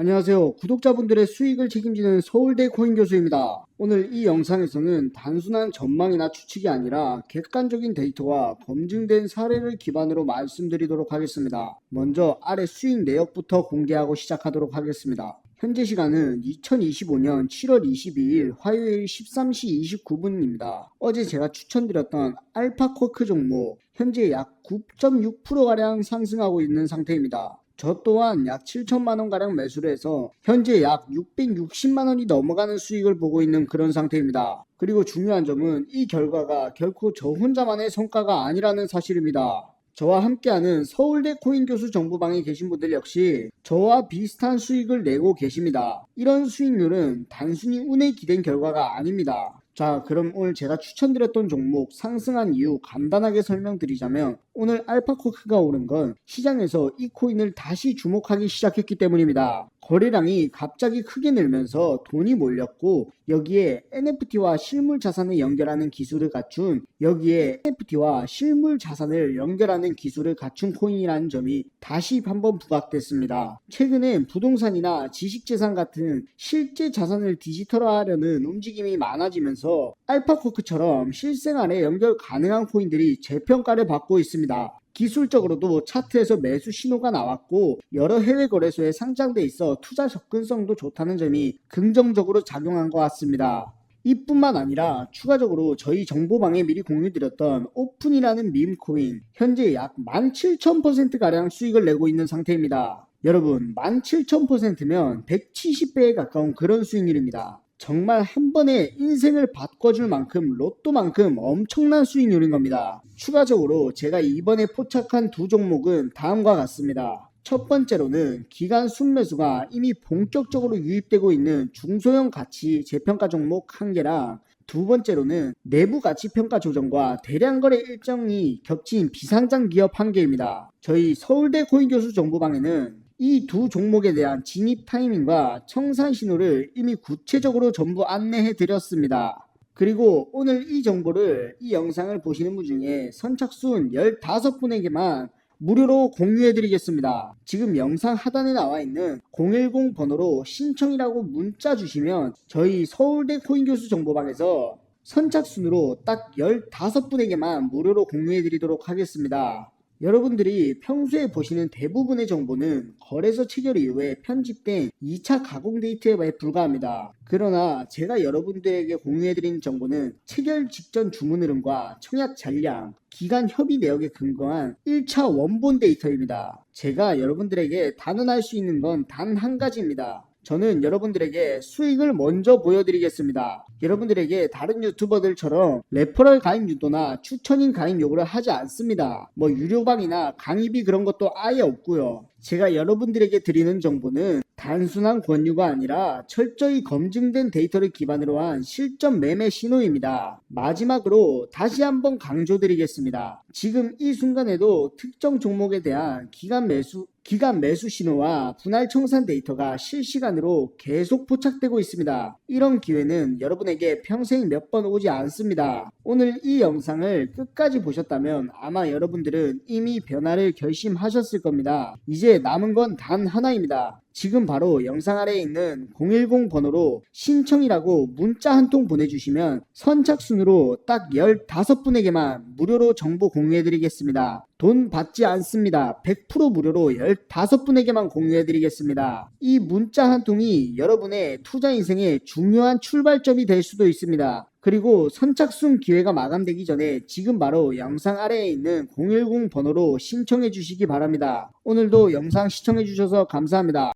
안녕하세요. 구독자분들의 수익을 책임지는 서울대 코인 교수입니다. 오늘 이 영상에서는 단순한 전망이나 추측이 아니라 객관적인 데이터와 검증된 사례를 기반으로 말씀드리도록 하겠습니다. 먼저 아래 수익 내역부터 공개하고 시작하도록 하겠습니다. 현재 시간은 2025년 7월 22일 화요일 13시 29분입니다. 어제 제가 추천드렸던 알파코크 종목 현재 약 9.6%가량 상승하고 있는 상태입니다. 저 또한 약 7천만 원가량 매수를 해서 현재 약 660만 원이 넘어가는 수익을 보고 있는 그런 상태입니다. 그리고 중요한 점은 이 결과가 결코 저 혼자만의 성과가 아니라는 사실입니다. 저와 함께하는 서울대 코인 교수 정보방에 계신 분들 역시 저와 비슷한 수익을 내고 계십니다. 이런 수익률은 단순히 운에 기댄 결과가 아닙니다. 자, 그럼 오늘 제가 추천드렸던 종목 상승한 이유 간단하게 설명드리자면 오늘 알파코크가 오른 건 시장에서 이 코인을 다시 주목하기 시작했기 때문입니다. 거래량이 갑자기 크게 늘면서 돈이 몰렸고 여기에 NFT와 실물 자산을 연결하는 기술을 갖춘 여기에 NFT와 실물 자산을 연결하는 기술을 갖춘 코인이라는 점이 다시 한번 부각됐습니다. 최근엔 부동산이나 지식재산 같은 실제 자산을 디지털화하려는 움직임이 많아지면서 알파코크처럼 실생활에 연결 가능한 코인들이 재평가를 받고 있습니다. 기술적으로도 차트에서 매수 신호가 나왔고 여러 해외 거래소에 상장돼 있어 투자 접근성도 좋다는 점이 긍정적으로 작용한 것 같습니다. 이뿐만 아니라 추가적으로 저희 정보방에 미리 공유드렸던 오픈이라는 밈 코인 현재 약 17,000%가량 수익을 내고 있는 상태입니다. 여러분 17,000%면 170배에 가까운 그런 수익률입니다. 정말 한 번에 인생을 바꿔줄 만큼 로또만큼 엄청난 수익률인 겁니다. 추가적으로 제가 이번에 포착한 두 종목은 다음과 같습니다. 첫 번째로는 기간 순매수가 이미 본격적으로 유입되고 있는 중소형 가치 재평가 종목 한 개랑 두 번째로는 내부 가치 평가 조정과 대량 거래 일정이 겹친 비상장 기업 한 개입니다. 저희 서울대 코인 교수 정보방에는 이 두 종목에 대한 진입 타이밍과 청산 신호를 이미 구체적으로 전부 안내해 드렸습니다. 그리고 오늘 이 정보를 이 영상을 보시는 분 중에 선착순 15분에게만 무료로 공유해 드리겠습니다. 지금 영상 하단에 나와 있는 010 번호로 신청이라고 문자 주시면 저희 서울대 코인 교수 정보방에서 선착순으로 딱 15분에게만 무료로 공유해 드리도록 하겠습니다. 여러분들이 평소에 보시는 대부분의 정보는 거래소 체결 이후에 편집된 2차 가공 데이터에 불과합니다. 그러나 제가 여러분들에게 공유해드리는 정보는 체결 직전 주문 흐름과 청약 잔량, 기간 협의 내역에 근거한 1차 원본 데이터입니다. 제가 여러분들에게 단언할 수 있는 건 단 한 가지입니다. 저는 여러분들에게 수익을 먼저 보여드리겠습니다. 여러분들에게 다른 유튜버들처럼 레퍼럴 가입 유도나 추천인 가입 요구를 하지 않습니다. 뭐 유료방이나 강의비 그런 것도 아예 없고요. 제가 여러분들에게 드리는 정보는 단순한 권유가 아니라 철저히 검증된 데이터를 기반으로 한 실전 매매 신호입니다. 마지막으로 다시 한번 강조드리겠습니다. 지금 이 순간에도 특정 종목에 대한 기간 매수 기간 매수 신호와 분할 청산 데이터가 실시간으로 계속 포착되고 있습니다. 이런 기회는 여러분에게 평생 몇 번 오지 않습니다. 오늘 이 영상을 끝까지 보셨다면 아마 여러분들은 이미 변화를 결심하셨을 겁니다. 이제 남은 건 단 하나입니다. 지금 바로 영상 아래에 있는 010 번호로 신청이라고 문자 한 통 보내주시면 선착순으로 딱 15분에게만 무료로 정보 공유해드리겠습니다. 돈 받지 않습니다. 100% 무료로 15분에게만 공유해드리겠습니다. 이 문자 한 통이 여러분의 투자 인생의 중요한 출발점이 될 수도 있습니다. 그리고 선착순 기회가 마감되기 전에 지금 바로 영상 아래에 있는 010 번호로 신청해 주시기 바랍니다. 오늘도 영상 시청해 주셔서 감사합니다.